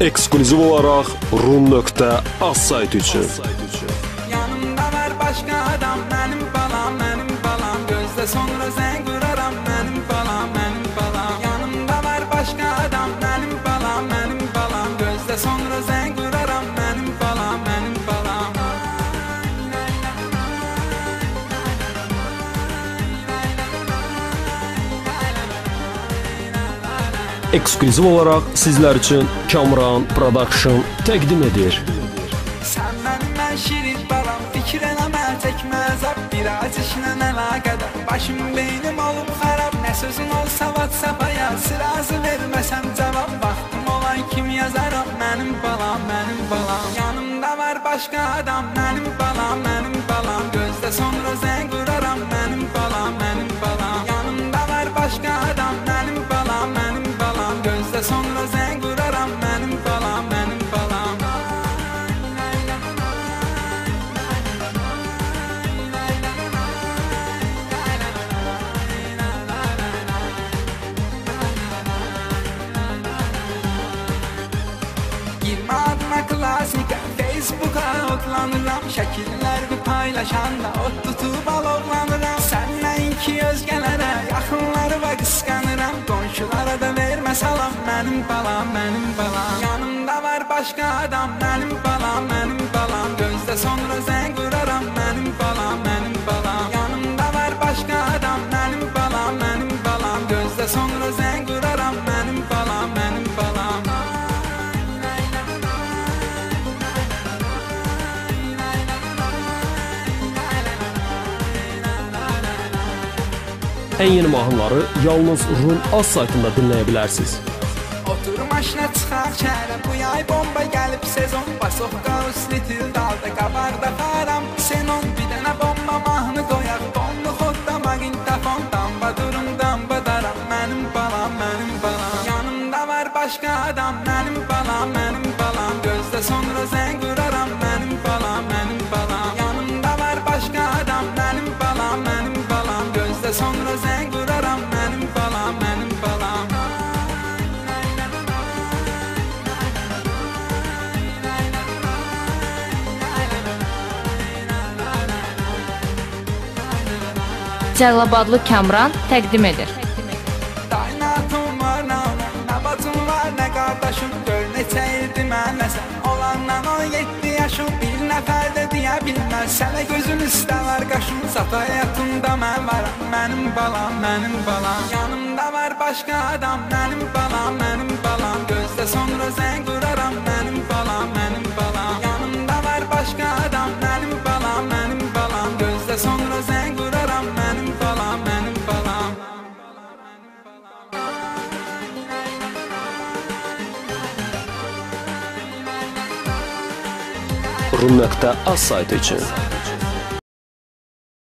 Eksklüziv olaraq rum.az saytı üçün. Yanımda var başka adam benim balam benim balam. Gözde sonra sen kuraram benim balam benim balam. Yanımda var başka adam benim balam benim balam. Gözde sonra sen Eksklüziv olaraq sizlər üçün Kamran Production təqdim edir. Sen benim ben şirin balam Fikir eleme çekme azap Biraz işine alakadar. Başım beynim olup harap Ne sözün olsa Whatsapp'a yaz Sırası vermesem cevap. Baktım olan kim yazar o? Benim balam benim balam. Yanımda var başka adam Benim balam Ayda sonra zəng vuraram mənim balam, mənim balam Klasika, Facebooka otlanıram Şəkillər bir paylaşanda Ot tutub alovlanıram. Səndən iki özgələrəm salam Mənim balam, mənim balam. Yanımda var başqa adam Mənim balam, mənim balam. Gözdə sonra sən quraram Ən yeni mahnıları yalnız Rum.az saytında dinləyə bilərsiniz. Otur maşına çıxaq şəhərə Bu yay bomba gəlib sezon Basovka uslitil dalda qabarda faram Senon. Bir dənə bomba mahnı qoyaq Bomlu xodda maqintafon Damba durum damba daram Mənim balam, mənim balam. Yanımda var başqa adam Mənim balam, mənim balam. Gözdə sonra sən Cəlilabadlı Kamran təqdim edir. Tayinatım var namə, nə bacım var, nə qardaşım Gör neçə ildir mənlə sən Olandan 17 yaşım Bir nəfər də deyə bilməz Sənə gözün üstə var qaşım Sat həyatımda mən varam Mənim balam, mənim balam Yanımda var başqa adam Mənim balam, mənim balam Gözdə sonra sən quraram Mənim balam, Rum.az saytı üçün.